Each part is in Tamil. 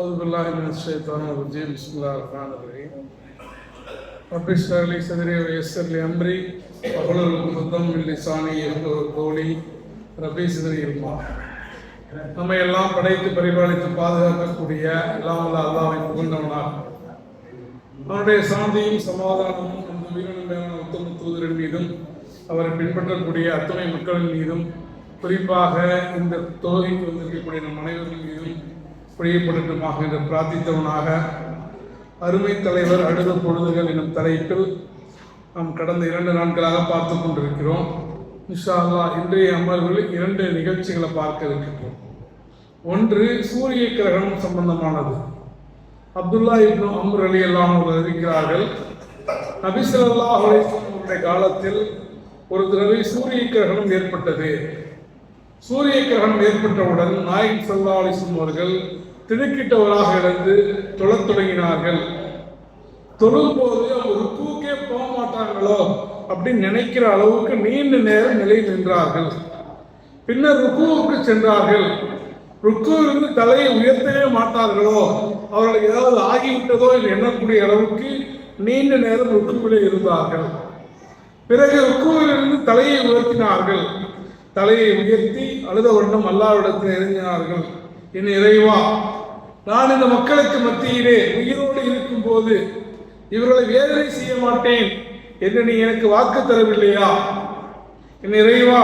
أعوذ بالله من الشيطان الرجيم بسم الله الرحمن الرحيم رب اشرح لي صدري ويسر لي أمري واحلل عقدة من لساني يفقهوا قولي ரபி சிதறியிருமா நம்ம எல்லாம் படைத்து பரிபாலித்து பாதுகாக்கக்கூடிய எல்லாம் வல்ல அல்லாவை புகழ்ந்தவனாக அவனுடைய சாந்தியும் சமாதானமும் அந்த உயிரினும் மேலான உத்தம தூதரின் மீதும் அவரை பின்பற்றக்கூடிய அத்துணை மக்களின் மீதும் குறிப்பாக இந்த தொகுதிக்கு வந்திருக்கக்கூடிய நம் அனைவரின் மீதும் பொழியப்படட்டுமாக என்று பிரார்த்தித்தவனாக அருமை தலைவர் அழுத பொழுதுகள் எனும் தலைப்பில் நாம் கடந்த இரண்டு நாட்களாக பார்த்து கொண்டிருக்கிறோம். இன்ஷா அல்லாஹ் இன்றைய அமர்வில் இரண்டு நிகழ்ச்சிகளை பார்க்க இருக்கின்றோம். ஒன்று சூரிய கிரகணம் சம்பந்தமானது. அப்துல்லா இப்னு அம்ர் அலி எல்லாம் இருக்கிறார்கள் நபிசல்லாஹ் அவருடைய காலத்தில் ஒரு தடவை சூரிய கிரகணம் ஏற்பட்டது. சூரிய கிரகணம் ஏற்பட்டவுடன் நாயக் சல்லா அலிஸ்லம் அவர்கள் திடுக்கிட்டவராக இருந்து தொழத் தொடங்கினார்கள். தொழும்போது ஒரு தூக்கே போக மாட்டாங்களோ அப்படின்னு நினைக்கிற அளவுக்கு நீண்ட நேரம் நிலை நின்றார்கள். பின்னர் ருக்குவுக்கு சென்றார்கள். ருக்குவிலிருந்து தலையை உயர்த்தவே மாட்டார்களோ? அவர்கள் ஏதாவது ஆகிவிட்டதோ என்று எண்ணக்கூடிய அளவுக்கு நீண்ட நேரம் ருக்குவிலே இருந்தார்கள். பிறகு ருக்குவிலிருந்து தலையை உயர்த்தினார்கள். தலையை உயர்த்தி அழுத வண்ணம் அல்லாவிடத்தில் இறங்கினார்கள் என் இறைவா நான் இந்த மக்களுக்கு மத்தியிலே உயிரோடு இருக்கும்போது இவர்களை வேதனை செய்ய மாட்டேன் என்று நீ எனக்கு வாக்கு தரவில்லையா? இறைவா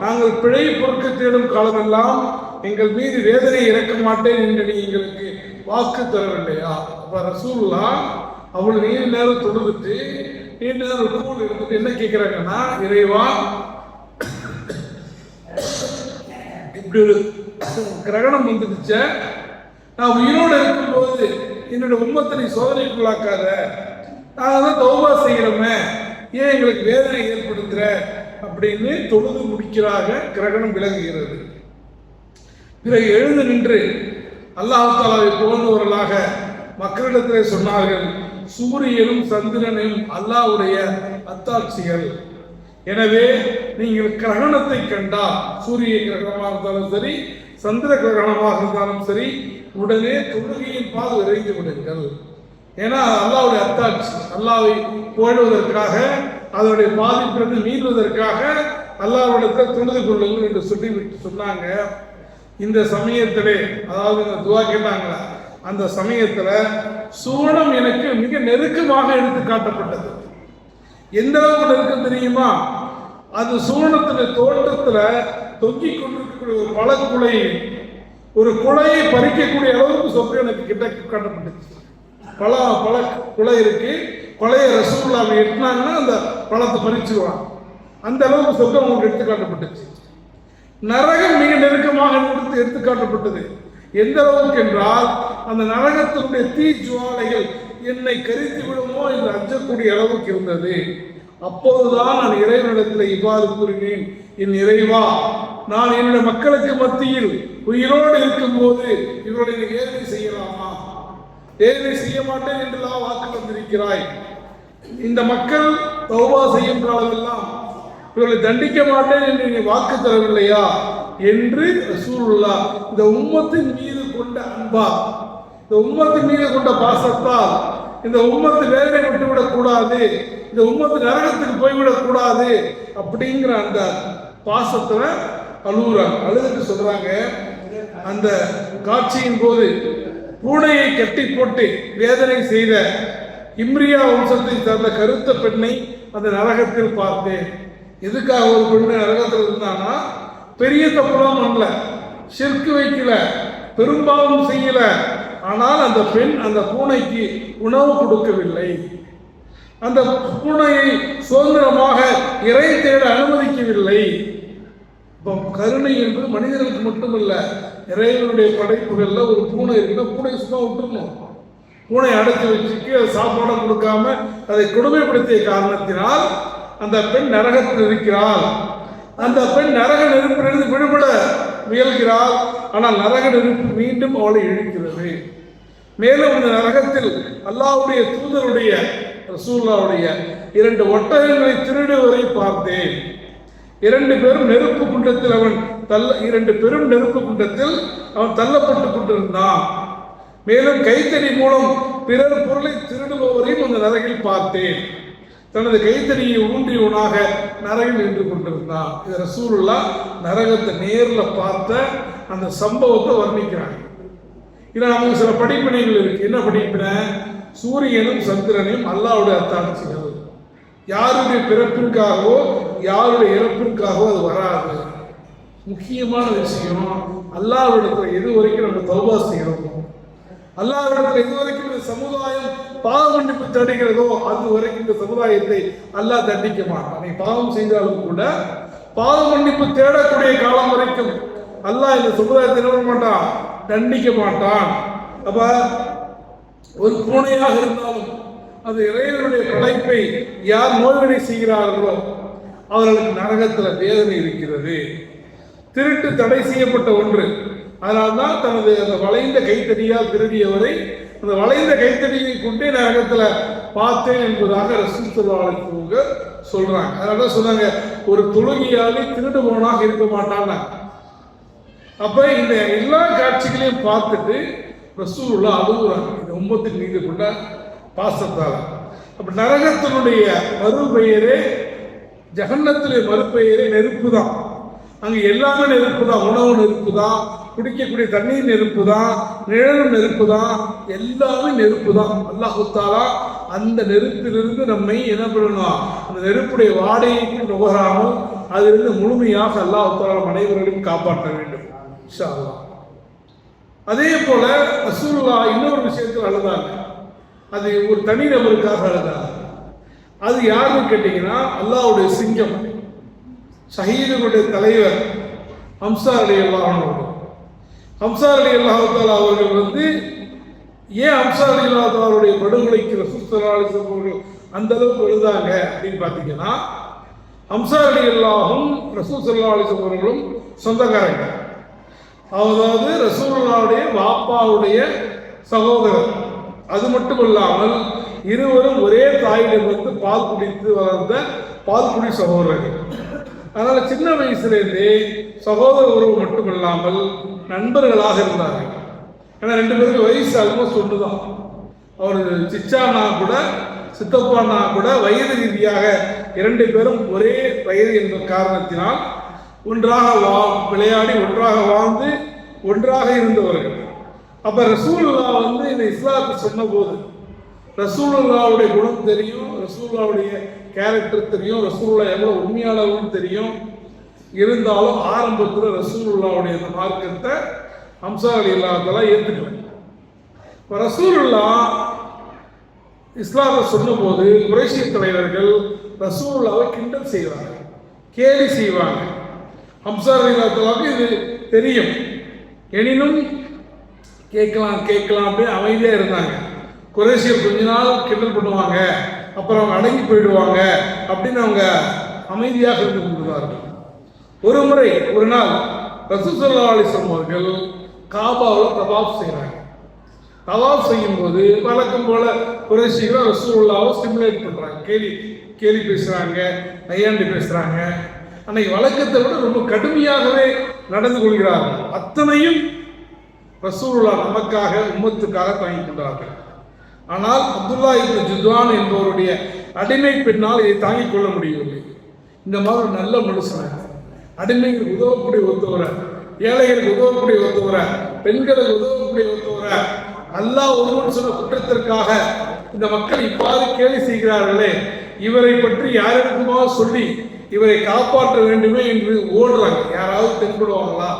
நாங்கள் பிழை பொறுக்க தேடும் காலமெல்லாம் எங்கள் மீது வேதனை இறக்க மாட்டேன் என்று நீ எங்களுக்கு வாக்கு தரவில்லையா? அப்ப ரசூல்லா அவள் நீண்ட நேரம் தொழுதுட்டு நீண்ட நேரம் கூழ் இருந்துட்டு என்ன கேட்கிறாங்கன்னா இறைவா இப்படி ஒரு கிரகணம் வந்துடுச்ச. நான் உயிரோடு இருக்கும்போது என்னோட உண்மத்தை நீ சோதனைக்குள்ளாக்காத. நான் தான் தௌபா செய்கிறோமே ஏன் எங்களுக்கு வேதனை ஏற்படுத்துற? அப்படின்னு தொழுது முடிக்கிறாக கிரகணம் விளங்குகிறது பிறகு எழுந்து நின்று அல்லாஹாலாவை புகழ்ந்தவர்களாக மக்களிடத்திலே சொன்னார்கள் சூரியனும் சந்திரனும் அல்லாஹ்வுடைய அத்தாட்சிகள். எனவே நீங்கள் கிரகணத்தை கண்டால் சூரிய கிரகணமாக இருந்தாலும் சரி சந்திர கிரகணமாக இருந்தாலும் சரி உடனே தொழுகையின் பால் விரைந்து விடுங்கள் ஏன்னா அல்லாவுடைய அத்தாட்சி அல்லாவை போடுவதற்காக அதனுடைய பாதிப்பிலிருந்து மீள்வதற்காக அல்லாவிடத்தில் தொழுது கொள்ளுங்கள் என்று சொல்லிவிட்டு சொன்னாங்க. இந்த சமயத்திலே அதாவது இந்த துவா கேட்டாங்களா? அந்த சமயத்தில் சூழம் எனக்கு மிக நெருக்கமாக எடுத்து காட்டப்பட்டது. எந்த அளவுக்கு நெருக்கம் தெரியுமா? அது சூனத்துல தோட்டத்தில் தொங்கிக் கொண்டிருக்கக்கூடிய ஒரு பழக்குலை ஒரு குலையை பறிக்கக்கூடிய அளவுக்கு சொத்து எனக்கு கிட்ட காட்டப்பட்டுச்சு. பல பல குலை இருக்கு. கொலையை ரசகுல்லாவை எட்டினாங்கன்னா அந்த பழத்தை பறிச்சிருவான். அந்த அளவுக்கு சொர்க்கம் அவங்களுக்கு எடுத்து காட்டப்பட்டுச்சு. நரகம் மிக நெருக்கமாக எடுத்து எடுத்து காட்டப்பட்டது. எந்த அளவுக்கு என்றால் அந்த நரகத்தினுடைய தீ ஜுவாலைகள் என்னை கரித்து விடுமோ என்று அஞ்சக்கூடிய அளவுக்கு இருந்தது. அப்போதுதான் நான் இறைவனிடத்தில் இவ்வாறு கூறினேன். என் இறைவா நான் என்னுடைய மக்களுக்கு மத்தியில் உயிரோடு இருக்கும்போது இவருடைய நீ செய்யலாமா? ஏழ்மை செய்ய மாட்டேன் என்றெல்லாம் வாக்கு வந்திருக்கிறாய் இந்த மக்கள் தௌபா செய்யும் காலமெல்லாம் இவர்களை தண்டிக்க மாட்டேன் என்று நீ வாக்கு தரவில்லையா? என்று ரசூலுல்லா இந்த உம்மத்தின் மீது கொண்ட அன்பா இந்த உம்மத்தின் மீது கொண்ட பாசத்தால் இந்த உம்மத்து வேதனை விட்டுவிடக் கூடாது இந்த உம்மத்து நரகத்துக்கு போய்விடக் கூடாது அப்படிங்கிற அந்த பாசத்தை அழுகுறாங்க அழுதுட்டு சொல்றாங்க அந்த காட்சியின் போது பூனையை கட்டி போட்டு வேதனை செய்த இம்ரியா வம்சத்தை சார்ந்த கருத்த பெண்ணை அந்த நரகத்தில் பார்த்தேன். எதுக்காக ஒரு பெண்ணு நரகத்தில் இருந்தானா பெரிய தப்புலாம் பண்ணல சிற்கு வைக்கல பெரும்பாலும் செய்யல. ஆனால் அந்த பெண் அந்த பூனைக்கு உணவு கொடுக்கவில்லை. அந்த பூனையை சுதந்திரமாக இறை இப்போ கருணை என்பது மனிதர்களுக்கு மட்டுமல்ல இறைவனுடைய படைப்புகளில் ஒரு பூனை இருக்குன்னா பூனை சும்மா விட்டுருணும் பூனை அடைச்சி வச்சுக்கு அது சாப்பாடை கொடுக்காம அதை கொடுமைப்படுத்திய காரணத்தினால் அந்த பெண் நரகத்தில் இருக்கிறாள். அந்த பெண் நரக நெருப்பிலிருந்து விடுபட முயல்கிறாள். ஆனால் நரக நெருப்பு மீண்டும் அவளை இழுக்கிறது. மேலும் இந்த நரகத்தில் அல்லாஹ்வுடைய தூதருடைய ரசூல்லாவுடைய இரண்டு ஒட்டகங்களை திருடுவதை பார்த்தேன். இரண்டு பேரும் நெருப்பு குண்டத்தில் அவன் தள்ள இரண்டு பெரும் நெருப்பு குண்டத்தில் அவன் தள்ளப்பட்டு கொண்டிருந்தான். மேலும் கைத்தறி மூலம் பிறர் பொருளை திருடுபவரையும் அந்த நரகில் பார்த்தேன். தனது கைத்தறியை ஊன்றியவனாக நரகில் நின்று கொண்டிருந்தான். இது ரசூலுல்லா நரகத்தை நேரில் பார்த்த அந்த சம்பவத்தை வர்ணிக்கிறாங்க. இதில் நமக்கு சில படிப்பினைகள் இருக்கு. என்ன படிப்பினை? சூரியனும் சந்திரனையும் அல்லாவுடைய அத்தாட்சிகள் யாருடைய பிறப்பிற்காகவோ யாருடைய இறப்பிற்காகவோ அது வராது. முக்கியமான விஷயம் அல்லாவிடத்துல எது வரைக்கும் நம்ம தௌபா செய்யறோமோ அல்லாவிடத்துல எது வரைக்கும் இந்த சமுதாயம் பாவ மன்னிப்பு தடுக்கிறதோ அது வரைக்கும் இந்த சமுதாயத்தை அல்லாஹ் தண்டிக்க மாட்டான். நீ பாவம் செய்தாலும் கூட பாவ மன்னிப்பு தேடக்கூடிய காலம் வரைக்கும் அல்லாஹ் இந்த சமுதாயத்தை என்ன மாட்டான்? தண்டிக்க மாட்டான். அப்ப ஒரு பூனையாக இருந்தாலும் அந்த இறைவனுடைய படைப்பை யார் மோதனை செய்கிறார்களோ அவர்களுக்கு நரகத்தில் வேதனை இருக்கிறது. திருட்டு தடை செய்யப்பட்ட ஒன்று. அதனால்தான் தனது அந்த வளைந்த கைத்தடியால் திருடியவரை அந்த வளைந்த கைத்தடியை கொண்டே நரகத்தில் பார்த்தேன் என்பதாக ரசூல் சொல்றாங்க. அதனால சொன்னாங்க? ஒரு தொழுகியாளி திருடு போனாக இருக்க மாட்டாங்க அப்ப இந்த எல்லா காட்சிகளையும் பார்த்துட்டு ரசூலுல்லா அழுகுறாங்க. இந்த உம்மத்தின் மீது கொண்ட பாசத்தால். அப்போ நரகத்தினுடைய மறுபெயரே ஜகன்னத்துடைய மறுபெயரே நெருப்பு தான் அங்கே எல்லாமே நெருப்பு தான் உணவு நெருப்பு தான் குடிக்கக்கூடிய தண்ணீர் நெருப்பு தான் நிழலும் நெருப்பு தான் எல்லாமே நெருப்பு தான் அல்லாஹு தாலா அந்த நெருப்பிலிருந்து நம்மை என்ன பண்ணணும் அந்த நெருப்புடைய வாடகைக்கு நுகராமல் அதிலிருந்து முழுமையாக அல்லாஹு தாலா அனைவர்களையும் காப்பாற்ற வேண்டும். அதே போல ரசூலுல்லா இன்னொரு விஷயத்தில் அழுதாங்க. அது ஒரு தனி நபருக்காக அது யாருன்னு கேட்டீங்கன்னா அல்லாஹ்வுடைய சிங்கம். ஷஹீதுடைய தலைவர் ஹம்சா அலி அல்லாஹ் ஹம்சா அலி அல்லாஹால அவர்கள் வந்து ஏன் ஹம்சா அலி அல்லாஹாலுடைய படுகொலைக்கு ரசூசலாலிசம் அவர்கள் அந்த அளவுக்கு எழுதாங்க அப்படின்னு பார்த்தீங்கன்னா ஹம்சா அலி அல்லாஹும் ரசூசல்லாலிசம் அவர்களும் சொந்தக்காரங்க. அதாவது ரசூல்லாவுடைய பாப்பாவுடைய சகோதரர். அது மட்டும் இல்லாமல் இருவரும் ஒரே தாயிடமிருந்து பால் குடித்து வளர்ந்த பால் குடி சகோதரர்கள் அதனால சின்ன வயசுலேருந்தே சகோதர உறவு மட்டும் இல்லாமல் நண்பர்களாக இருந்தார்கள். ஏன்னா ரெண்டு பேருக்கு வயசு ஆல்மோஸ்ட் ஒன்று தான் அவர் சிச்சானா கூட சித்தப்பானா கூட வயது ரீதியாக இரண்டு பேரும் ஒரே வயது என்ற காரணத்தினால் ஒன்றாக வா விளையாடி ஒன்றாக வாழ்ந்து ஒன்றாக இருந்தவர்கள். அப்ப ரசூல்லா வந்து இந்த இஸ்லாத்தை சொன்னபோது ரசூலுல்லாவுடைய குணம் தெரியும் ரசூல்லாவுடைய கேரக்டர் தெரியும் ரசூல்லா எவ்வளவு உண்மையாளர்னு தெரியும். இருந்தாலும் ஆரம்பத்தில் ரசூலுல்லாவுடைய அந்த மார்க்கத்தை ஹம்சா அலி இல்லாதெல்லாம் ஏற்றுக்கல இப்போ ரசூலுல்லா இஸ்லாத்தை சொன்னபோது குரேஷிய தலைவர்கள் ரசூலுல்லாவை கிண்டல் செய்வாங்க கேலி செய்வாங்க. ஹம்சா அலி இல்லாதலாவுக்கு இது தெரியும். எனினும் கேட்கலாம் கேட்கலாம் அப்படியே அமைதியாக இருந்தாங்க. குறைசியர் கொஞ்ச நாள் கிண்டல் பண்ணுவாங்க. அப்புறம் அவங்க அடங்கி போயிடுவாங்க அப்படின்னு அவங்க அமைதியாக இருந்து கொண்டிருந்தார்கள். ஒரு முறை ஒரு நாள் ரசூசல்லா அலிஸ்லாம் அவர்கள் காபாவில் தபாப் செய்கிறாங்க தவாப் செய்யும்போது வழக்கம் போல குறைசிகளை ரசூல்லாவை ஸ்டிமுலேட் பண்ணுறாங்க கேலி கேலி பேசுகிறாங்க நையாண்டி பேசுகிறாங்க அன்னைக்கு வழக்கத்தை விட ரொம்ப கடுமையாகவே நடந்து கொள்கிறார்கள். அத்தனையும் ரசூலுல்லா நமக்காக உம்மத்துக்காக தாங்கி கொண்டார்கள். ஆனால் அப்துல்லா இப்னு ஜுத்வான் என்பவருடைய அடிமை பெண்ணால் இதை தாங்கிக் கொள்ள முடியவில்லை. இந்த மாதிரி ஒரு நல்ல மனுஷன். அடிமைகளுக்கு உதவக்கூடிய ஒருத்தவரை ஏழைகளுக்கு உதவக்கூடிய ஒருத்தவரை பெண்களுக்கு உதவக்கூடிய ஒருத்தவரை அல்லாஹ் ஒருவன் சொன்ன குற்றத்திற்காக இந்த மக்கள் இவ்வாறு கேலி செய்கிறார்களே இவரை பற்றி யாரிடக்குமா சொல்லி இவரை காப்பாற்ற வேண்டுமே என்று ஓடுறாங்க. யாராவது தென்படுவாங்களா?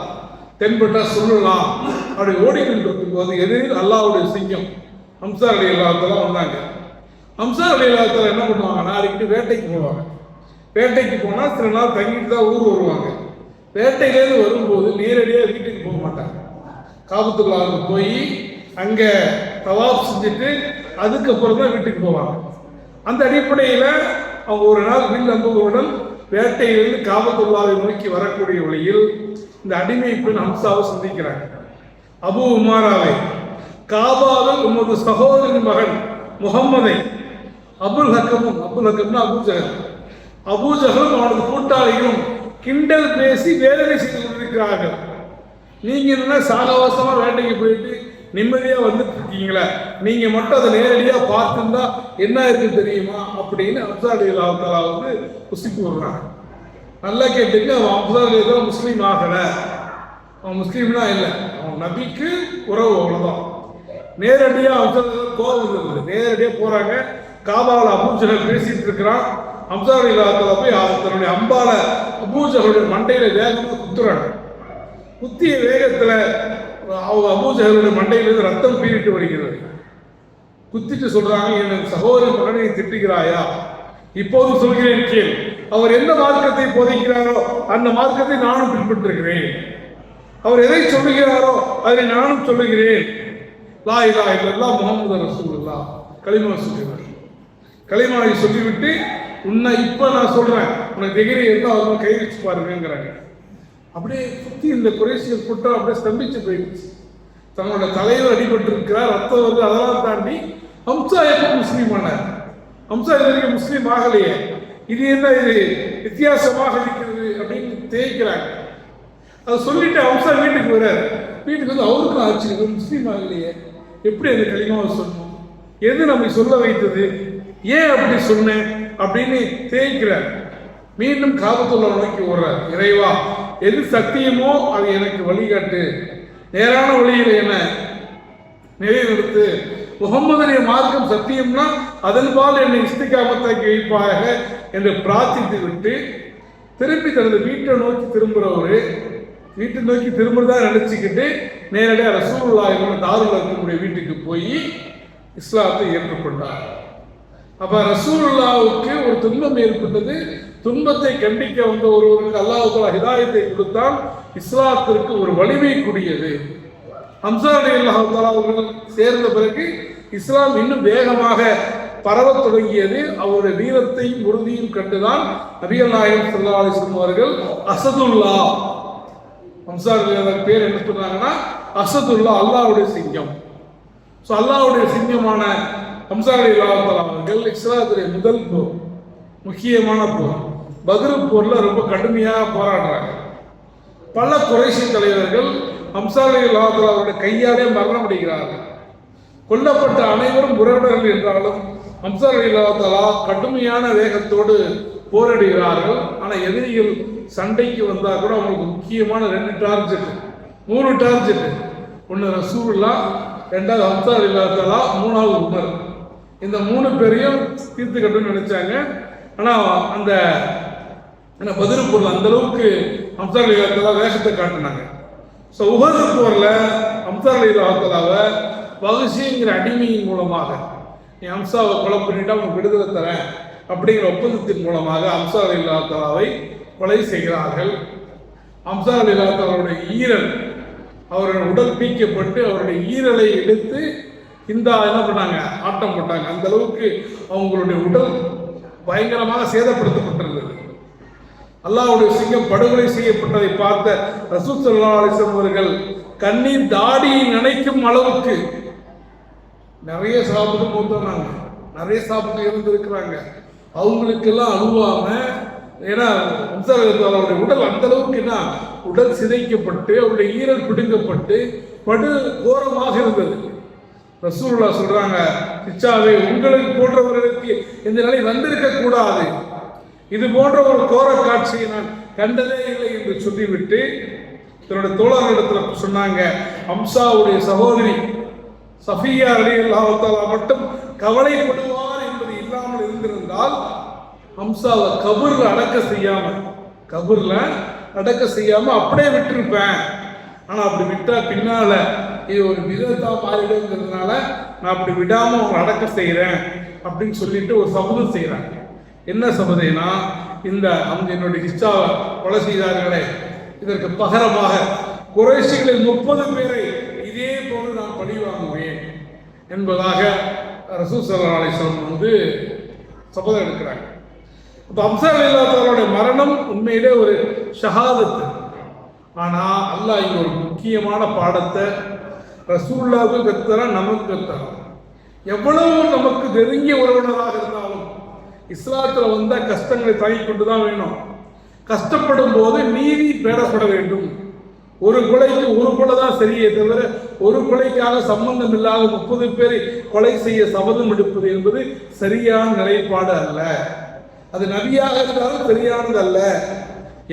தென்பட்டா சொல்லலாம். அப்படி ஓடிக்கொண்டிருக்கும் போது எதிரில் அல்லாவுடைய சிங்கம் ஹம்சா அலி அல்லாத்தெல்லாம் வந்தாங்க. ஹம்சா அலி அல்லாத்தெல்லாம் என்ன பண்ணுவாங்க? நாளைக்கு வேட்டைக்கு போவாங்க. வேட்டைக்கு போனால் சில நாள் தங்கிட்டு தான் ஊர் வருவாங்க. வேட்டையிலேருந்து வரும்போது நேரடியாக வீட்டுக்கு போக மாட்டாங்க. காபத்துள்ளாவுக்கு போய் அங்கே தவாப் செஞ்சுட்டு அதுக்கப்புறம் தான் வீட்டுக்கு போவாங்க. அந்த அடிப்படையில் அவங்க ஒரு நாள் வில் அம்புகளுடன் வேட்டையிலிருந்து காபத்துள்ளாவை நோக்கி வரக்கூடிய வழியில் இந்த அடிமை பெண் ஹம்சாவை சந்திக்கிறாங்க. அபு உமாராவை காபாவில் உமது சகோதரின் மகன் முகம்மதை அபுல் ஹக்கமும் அபுல் ஹக்கம்னா அபு ஜஹல். அபு ஜஹலும் அவனது கூட்டாளியும் கிண்டல் பேசி வேதனை செய்து கொண்டிருக்கிறார்கள். நீங்கள் என்ன சாகவாசமா வேட்டைக்கு போயிட்டு நிம்மதியாக வந்துட்டு இருக்கீங்களா நீங்கள் மட்டும் அதை நேரடியாக பார்த்துருந்தா என்ன இருக்கு தெரியுமா அப்படின்னு அப்சாரி அல்லாஹாலா வந்து குசிப்பு விடுறாங்க. நல்லா கேட்டுங்க அவன் அப்சாரி முஸ்லீம் ஆகலை. அவன் முஸ்லீம்னா இல்லை. அவன் நபிக்கு உறவு அவ்வளோதான் நேரடியாக அப்சாரி கோபம் இருந்தது நேரடியாக போகிறாங்க காபாவில் அபூஜகல் பேசிட்டு இருக்கிறான். அம்சாரி காலத்தில் போய் தன்னுடைய அம்பால அபூஜகளுடைய மண்டையில் வேகமாக குத்துறாங்க. குத்திய வேகத்தில் அவங்க அபூஜகளுடைய மண்டையிலிருந்து ரத்தம் பீறிட்டு வருகிறது. குத்திட்டு சொல்றாங்க என் சகோதரி மகனை திட்டுகிறாயா? இப்போது சொல்கிறேன் கேள். அவர் எந்த மார்க்கத்தை போதிக்கிறாரோ அந்த மார்க்கத்தை நானும் பின்பற்றுகிறேன். அவர் எதை சொல்லுகிறாரோ அதை நானும் சொல்லுகிறேன். லா இலா இல்லல்லா முகமது ரசூல்லா களிமா சொல்லுகிறார். களிமாவை சொல்லிவிட்டு உன்னை இப்போ நான் சொல்கிறேன் உனக்கு டிகிரி இருந்தா அவங்க கை வச்சு பாருங்கிறாங்க அப்படியே சுற்றி இந்த குறைசியல் கூட்டம் அப்படியே ஸ்தம்பிச்சு போயிடுச்சு. தன்னோட தலைவர் அடிபட்டு இருக்கிறார் ரத்தம் வந்து அதெல்லாம் தாண்டி ஹம்சா எப்போ முஸ்லீம் ஆனார்? ஹம்சா இது வரைக்கும் முஸ்லீம் ஆகலையே. இது என்ன இது வித்தியாசமாக இருக்கிறது? அப்படின்னு தேய்க்கிறாங்க. அதை சொல்லிட்டு ஹம்சா வீட்டுக்கு வர வீட்டுக்கு வந்து அவருக்கும் ஆச்சரியம். முஸ்லீம் ஆகலையே எப்படி அந்த களிமாவை சொன்னோம் எது நம்மை சொல்ல வைத்தது? ஏன் அப்படி சொன்னேன்? அப்படின்னு தேய்க்கிறார். மீண்டும் காபத்துள்ள நோக்கி ஓடுறார். இறைவா எது சத்தியமோ அது எனக்கு வழிகாட்டு. நேரான வழியில் என்ன? நிறைவேறுத்து முகம்மதுடைய மார்க்கம் சத்தியம்னா அதன்பால் என்னை இஸ்திகாமத்தாக்கி வைப்பாக என்று பிரார்த்தித்து விட்டு திருப்பி தனது வீட்டை நோக்கி திரும்புறவரு வீட்டை நோக்கி திரும்புறதா நினைச்சுக்கிட்டு நேரடியாக ரசூலுல்லா தாருல இருக்கக்கூடிய வீட்டுக்கு போய் இஸ்லாத்தை ஏற்றுக்கொண்டார். அப்போ ரசூல்லாவுக்கு ஒரு துன்பம் ஏற்பட்டது. துன்பத்தை கண்டிக்க வந்த ஒருவருக்கு அல்லாஹால ஹிதாயத்தை கொடுத்தால் இஸ்லாத்திற்கு ஒரு வலிமை கூடியது. ஹம்சா அலி அல்லாஹாலா அவர்கள் சேர்ந்த பிறகு இஸ்லாம் இன்னும் வேகமாக பரவத் தொடங்கியது. அவருடைய வீரத்தையும் உறுதியும் கண்டுதான் நபிகள் நாயகம் சல்லா அலிஸ்லம் அவர்கள் அசதுல்லா ஹம்சா பேர் என்ன சொன்னாங்கன்னா அசதுல்லா அல்லாவுடைய சிங்கம். ஸோ அல்லாவுடைய சிங்கமான அம்சாரி அலி அவர்கள் இஸ்லாத்துடைய முதல் போர் முக்கியமான போர். பத்ரு போர்ல ரொம்ப கடுமையாக போராடுறாங்க. பல குறைசி தலைவர்கள் அம்சாரி அல்லாஹாலா அவருடைய கையாலே மரணம் அடைகிறார்கள். கொல்லப்பட்ட அனைவரும் உறவினர்கள் என்றாலும் அம்சாரி அல்லாஹாலா கடுமையான வேகத்தோடு போரிடுகிறார்கள். ஆனால் எதிரிகள் சண்டைக்கு வந்தால் கூட அவங்களுக்கு முக்கியமான ரெண்டு டார்ஜெட் மூணு டார்ஜெட் ஒன்று ரசூல்லா ரெண்டாவது அப்தார் இல்லாதலா மூணாவது உமர். இந்த மூணு பேரையும் தீர்த்துக்கட்டும்னு நினைச்சாங்க. ஆனால் அந்த ஏன்னா பதில் பொருள் அந்த அளவுக்கு அம்சார் இல்லாதலா வேஷத்தை காட்டினாங்க. ஸோ உகது போரில் அம்சார் இல்லாதலாவை வகுசிங்கிற அடிமையின் மூலமாக நீ அம்சாவை கொலை பண்ணிட்டா உனக்கு விடுதலை தரேன் அப்படிங்கிற ஒப்பந்தத்தின் மூலமாக அம்சார் இல்லாதலாவை கொலை செய்கிறார்கள். ஹம்சா இல்லாதவருடைய ஈரல் அவருடைய உடல் பீக்கப்பட்டு அவருடைய ஈரலை எடுத்து இந்த என்ன பண்ணாங்க? ஆட்டம் போட்டாங்க. அந்த அளவுக்கு அவங்களுடைய உடல் பயங்கரமாக சேதப்படுத்தப்பட்டிருந்தது. அல்லாவுடைய சிங்கம் படுகொலை செய்யப்பட்டதை பார்த்த ரசூல் ஸல்லல்லாஹு அவர்கள் கண்ணீர் தாடியை நினைக்கும் அளவுக்கு நிறைய சாப்பிட்டு மூத்தனாங்க நிறைய சாப்பிட்டு இருந்திருக்கிறாங்க. அவங்களுக்கெல்லாம் அழுவாம ஏன்னா அவருடைய உடல் அந்த அளவுக்கு என்ன? உடல் சிதைக்கப்பட்டு அவருடைய ஈரல் பிடுங்கப்பட்டு படு கோரமாக இருந்தது. ரசூல்லா சொல்றாங்க சிச்சாவே உங்களுக்கு போன்றவர்களுக்கு இந்த நிலை வந்திருக்க கூடாது. இது போன்ற ஒரு கோர காட்சியை நான் கண்டதே இல்லை என்று சொல்லிவிட்டு தன்னுடைய தோழர்களிடத்துல சொன்னாங்க அம்சாவுடைய சகோதரி சஃபியா அலி அல்லாஹாலா மட்டும் கவலைப்படுவார் என்பது இல்லாமல் இருந்திருந்தால் ஹம்சாவை கபூர்ல அடக்க செய்யாம கபூர்ல அடக்க செய்யாம அப்படியே விட்டுருப்பேன். ஆனா அப்படி விட்டா பின்னால இது ஒரு விதத்தா மாறிடுங்கிறதுனால நான் அப்படி விடாம அவங்க அடக்க செய்யறேன் அப்படின்னு சொல்லிட்டு ஒரு சபதம் செய்யறாங்க என்ன சபதைனா இந்த அந்த என்னுடைய ஹிஸ்டாவை கொலை செய்தார்களே இதற்கு பகரமாக குறைசிகளில் முப்பது பேரை இதே போன்று நான் பழி வாங்குவேன் என்பதாக ரசூல் அலிஸ்லாம் வந்து சபதம் எடுக்கிறாங்க. அப்போ அம்சார் இல்லாதவருடைய மரணம் உண்மையிலே ஒரு ஷஹாதத்து. ஆனால் அல்லாஹ் இங்கே ஒரு முக்கியமான பாடத்தை ரசூல்லாவுக்கு கத்துறான் நமக்கு கத்துறான் எவ்வளவு நமக்கு நெருங்கிய உறவினராக இருந்தாலும் இஸ்லாத்தில் வந்த கஷ்டங்களை தாங்கி கொண்டு தான் வேணும். கஷ்டப்படும் போது நீதி பேடப்பட வேண்டும். ஒரு கொலைக்கு ஒரு கொலை தான் சரியே தவிர ஒரு கொலைக்காக சம்பந்தம் இல்லாத முப்பது பேரை கொலை செய்ய சபதம் எடுப்பது என்பது சரியான நிலைப்பாடு அல்ல. அது நபியாக இருந்தாலும் சரியானது அல்ல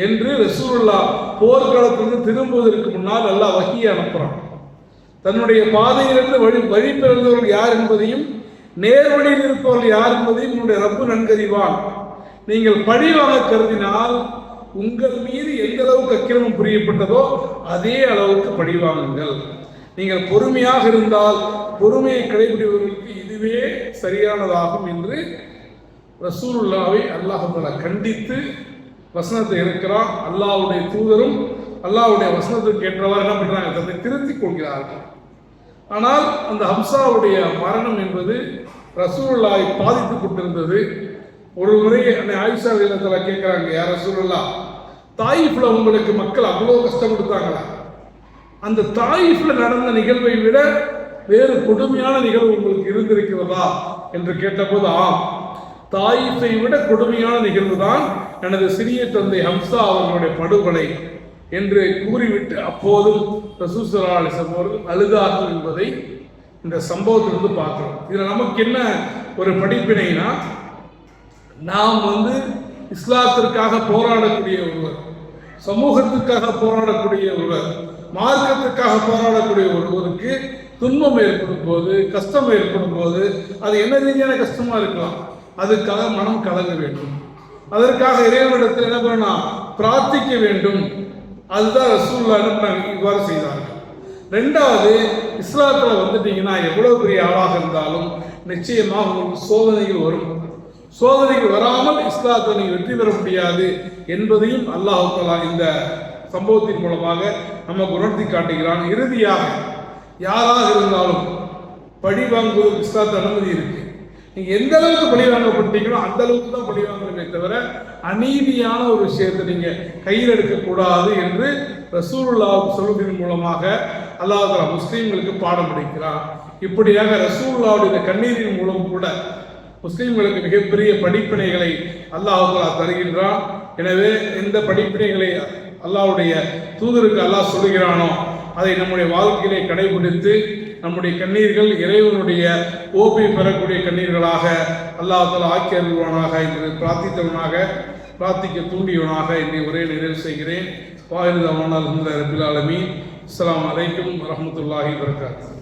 என்று ரசூலுல்லா போர்க்களத்திலிருந்து திரும்புவதற்கு முன்னால் அல்லாஹ் வகியை அனுப்புகிறான் தன்னுடைய பாதையிலிருந்து வழி வழி பிறந்தவர்கள் யார் என்பதையும் நேர்வழியில் இருப்பவர்கள் யார் என்பதையும் உன்னுடைய ரப்பு நன்கறிவான். நீங்கள் பழி வாங்க கருதினால் உங்கள் மீது எந்த அளவுக்கு அக்கிரமம் புரியப்பட்டதோ அதே அளவுக்கு பழி வாங்குங்கள். நீங்கள் பொறுமையாக இருந்தால் பொறுமையை கடைபிடிப்பவர்களுக்கு இதுவே சரியானதாகும் என்று ரசூலுல்லாவை அல்லாஹால கண்டித்து வசனத்தை இருக்கிறான் அல்லாவுடைய தூதரும் அல்லாவுடைய வசனத்துக்கு ஏற்றவாறு என்ன பண்ணுறாங்க தன்னை திருத்திக் கொள்கிறார்கள். ஆனால் அந்த ஹம்சாவுடைய மரணம் என்பது ரசூலுல்லாவை பாதித்து கொண்டிருந்தது. ஒரு முறை என்னை ஆயுஷா இல்லத்தில் கேட்குறாங்க யார் ரசூலுல்லா தாயிஃபில் உங்களுக்கு மக்கள் அவ்வளோ கஷ்டம் கொடுத்தாங்களா? அந்த தாயிஃபில் நடந்த நிகழ்வை விட வேறு கொடுமையான நிகழ்வு உங்களுக்கு இருந்திருக்கிறதா? என்று கேட்டபோது ஆம். தாயிஃபை விட கொடுமையான நிகழ்வு தான் எனது சிறிய தந்தை ஹம்சா அவர்களுடைய படுகொலை என்று கூறிவிட்டு அப்போதும் ரசூசலாலிசம் அவர்கள் அழுதார்கள் என்பதை இந்த சம்பவத்திலிருந்து பார்க்கிறோம். இதில் நமக்கு என்ன ஒரு படிப்பினைனா நாம் வந்து இஸ்லாத்திற்காக போராடக்கூடிய ஒருவர் சமூகத்துக்காக போராடக்கூடிய ஒருவர் மார்க்கத்துக்காக போராடக்கூடிய ஒருவருக்கு துன்பம் ஏற்படும் போது கஷ்டம் ஏற்படும் போது அது என்ன ரீதியான கஷ்டமாக இருக்கலாம்? அதுக்காக மனம் கலங்க வேண்டும். அதற்காக இறைவனிடத்தில் என்ன பண்ணலாம் பிரார்த்திக்க வேண்டும். அதுதான் ரசூல்லா அனுப்பினாங்க இவ்வாறு செய்தார்கள். ரெண்டாவது இஸ்லாத்தில் வந்துட்டீங்கன்னா எவ்வளவு பெரிய ஆளாக இருந்தாலும் நிச்சயமாக உங்களுக்கு சோதனைகள் வரும். சோதனைகள் வராமல் இஸ்லாத்தை நீங்கள் வெற்றி பெற முடியாது என்பதையும் அல்லாஹ் இந்த சம்பவத்தின் மூலமாக நமக்கு உணர்த்தி காட்டுகிறான். இறுதியாக யாராக இருந்தாலும் பழி வாங்குவதற்கு இஸ்லாத்து அனுமதி இருக்கு. நீங்க எந்த அளவுக்கு பழி வாங்கப்பட்டீங்களோ அந்த அளவுக்கு தான் பழி வாங்கணுமே தவிர அநீதியான ஒரு விஷயத்தை நீங்க கையில் எடுக்கக்கூடாது என்று ரசூலுல்லா சொல்வதன் மூலமாக அல்லாஹ் முஸ்லீம்களுக்கு பாடம் படிக்கிறார் இப்படியாக ரசூல்லாவுடைய கண்ணீரின் மூலம் கூட முஸ்லீம்களுக்கு மிகப்பெரிய படிப்பினைகளை அல்லாஹ் தருகின்றான். எனவே எந்த படிப்பினைகளை அல்லாஹ்வுடைய தூதருக்கு அல்லாஹ் சொல்லுகிறானோ அதை நம்முடைய வாழ்க்கையிலே கடைபிடித்து நம்முடைய கண்ணீர்கள் இறைவனுடைய ஓப்பை பெறக்கூடிய கண்ணீர்களாக அல்லாஹால தஆலா ஆக்கி அருள்வானாக என்று பிரார்த்தித்தவனாக பிரார்த்திக்க தூண்டியவனாக என்னை ஒரே நிறைவு செய்கிறேன். வாயிரு அமானால் ரபில் அஸ்லாம் வலைக்கம் வரமத்துல்லாஹி வரகாத்து